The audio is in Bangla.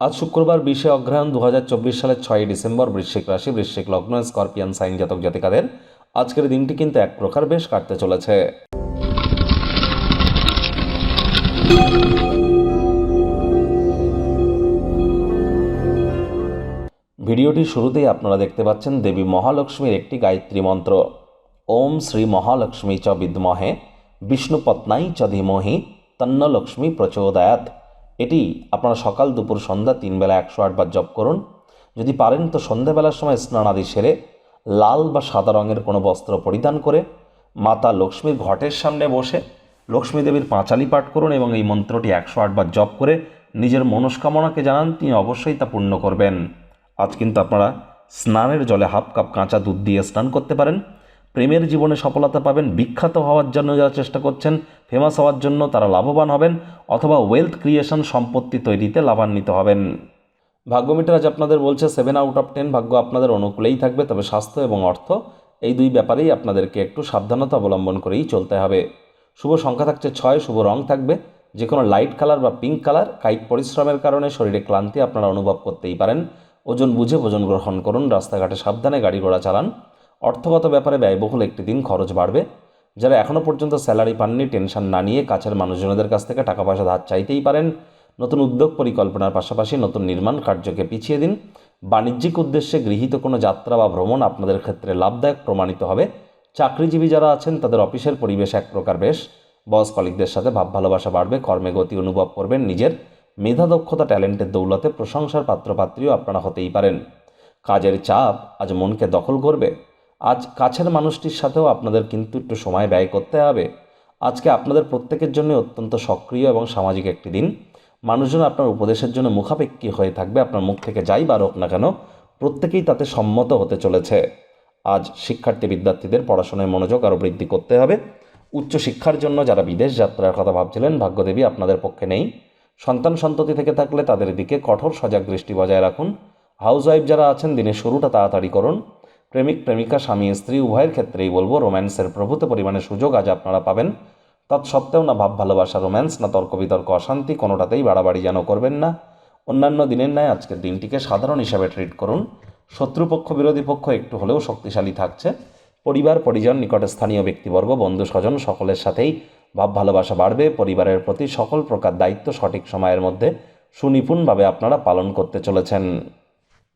আজ শুক্রবার বিশে অগ্রহায়ণ দু সালের ছয়ই ডিসেম্বর বৃশ্চিক রাশি, বৃশ্চিক লগ্ন, স্করপিয়ান, সাইন জাতক, জাতিকাদের। আজকের দিনটি কিন্তু এক প্রকার বেশ কাটতে চলেছে। ভিডিওটির শুরুতেই আপনারা দেখতে পাচ্ছেন দেবী মহালক্ষ্মীর একটি গায়ত্রী মন্ত্র। ওম শ্রী মহালক্ষ্মী চ বিদ্মহে, বিষ্ণুপত্নাই চ ধীমহি তন্নলক্ষ্মী প্রচোদয়াত এটি আপনারা সকাল, দুপুর, সন্ধ্যা, তিন বেলা একশো আটবার জপ করুন। যদি পারেন তো সন্ধ্যাবেলার সময় স্নানাদি সেরে লাল বা সাদা রঙের কোনো বস্ত্র পরিধান করে মাতা লক্ষ্মীর ঘটের সামনে বসে লক্ষ্মী দেবীর পাঁচালি পাঠ করুন এবং এই মন্ত্রটি একশো আটবার জপ করে নিজের মনস্কামনাকে জানান, তিনি অবশ্যই তা পূর্ণ করবেন। আজ কিন্তু আপনারা স্নানের জলে হাফ কাপ কাঁচা দুধ দিয়ে স্নান করতে পারেন। প্রেমের জীবনে সফলতা পাবেন, বিখ্যাত হওয়ার জন্য যারা চেষ্টা করছেন ফেমাস হওয়ার জন্য তারা লাভবান হবেন, অথবা ওয়েলথ ক্রিয়েশন সম্পত্তি তৈরিতে লাভান্বিত হবেন। ভাগ্যমিটার আজ আপনাদের বলছে সেভেন আউট অফ টেন ভাগ্য আপনাদের অনুকূলেই থাকবে, তবে স্বাস্থ্য এবং অর্থ এই দুই ব্যাপারেই আপনাদেরকে একটু সাবধানতা অবলম্বন করেই চলতে হবে। শুভ সংখ্যা থাকছে ছয়, শুভ রং থাকবে যে কোনো লাইট কালার বা পিঙ্ক কালার কায়িক পরিশ্রমের কারণে শরীরে ক্লান্তি আপনারা অনুভব করতেই পারেন। ওজন বুঝে ভোজন গ্রহণ করুন, রাস্তাঘাটে সাবধানে গাড়ি ঘোড়া চালান অর্থগত ব্যাপারে ব্যয়বহুল একটি দিন খরচ বাড়বে। যারা এখনও পর্যন্ত স্যালারি পাননি, টেনশন না নিয়ে কাছের মানুষজনদের কাছ থেকে টাকা পয়সা ধার চাইতেই পারেন। নতুন উদ্যোগ পরিকল্পনার পাশাপাশি নতুন নির্মাণ কার্যকে পিছিয়ে দিন। বাণিজ্যিক উদ্দেশ্যে গৃহীত কোনো যাত্রা বা ভ্রমণ আপনাদের ক্ষেত্রে লাভদায়ক প্রমাণিত হবে। চাকরিজীবী যারা আছেন, তাদের অফিসের পরিবেশ এক প্রকার বেশ। বস কলিকদের সাথে ভাব ভালোবাসা বাড়বে, কর্মে গতি অনুভব করবেন নিজের। মেধা, দক্ষতা, ট্যালেন্টের দৌলতে প্রশংসার পাত্রপাত্রীও আপনারা হতেই পারেন। কাজের চাপ আজ মনকে দখল করবে। আজ কাছের মানুষটির সাথেও আপনাদের কিন্তু একটু সময় ব্যয় করতে হবে। আজকে আপনাদের প্রত্যেকের জন্য অত্যন্ত সক্রিয় এবং সামাজিক একটি দিন। মানুষজন আপনার উপদেশের জন্য মুখাপেক্ষী হয়ে থাকবে, আপনার মুখ থেকে যাই বার হোক না কেন, প্রত্যেকেই তাতে সম্মত হতে চলেছে। আজ শিক্ষার্থী বিদ্যার্থীদের পড়াশোনায় মনোযোগ আরও বৃদ্ধি করতে হবে। উচ্চশিক্ষার জন্য যারা বিদেশ যাত্রার কথা ভাবছিলেন, ভাগ্যদেবী আপনাদের পক্ষে নেই। সন্তান সন্ততি থেকে থাকলে তাদের দিকে কঠোর সজাগ দৃষ্টি বজায় রাখুন। হাউস ওয়াইফ যারা আছেন, দিনের শুরুটা তাড়াতাড়ি করুন। প্রেমিক, প্রেমিকা, স্বামী, স্ত্রী, উভয়ের ক্ষেত্রেই বলব রোম্যান্সের প্রভূত পরিমাণে সুযোগ আজ আপনারা পাবেন। তৎসত্ত্বেও না ভাব, ভালোবাসা, রোম্যান্স, না তর্ক, বিতর্ক, অশান্তি, কোনোটাতেই বাড়াবাড়ি যেন করবেন না। অন্যান্য দিনের ন্যায় আজকের দিনটিকে সাধারণ হিসাবে ট্রিট করুন। শত্রুপক্ষ, বিরোধী পক্ষ একটু হলেও শক্তিশালী থাকছে। পরিবার, পরিজন, নিকটে স্থানীয় ব্যক্তিবর্গ, বন্ধু, স্বজন সকলের সাথেই ভাব, ভালোবাসা বাড়বে। পরিবারের প্রতি সকল প্রকার দায়িত্ব সঠিক সময়ের মধ্যে সুনিপুণভাবে আপনারা পালন করতে চলেছেন।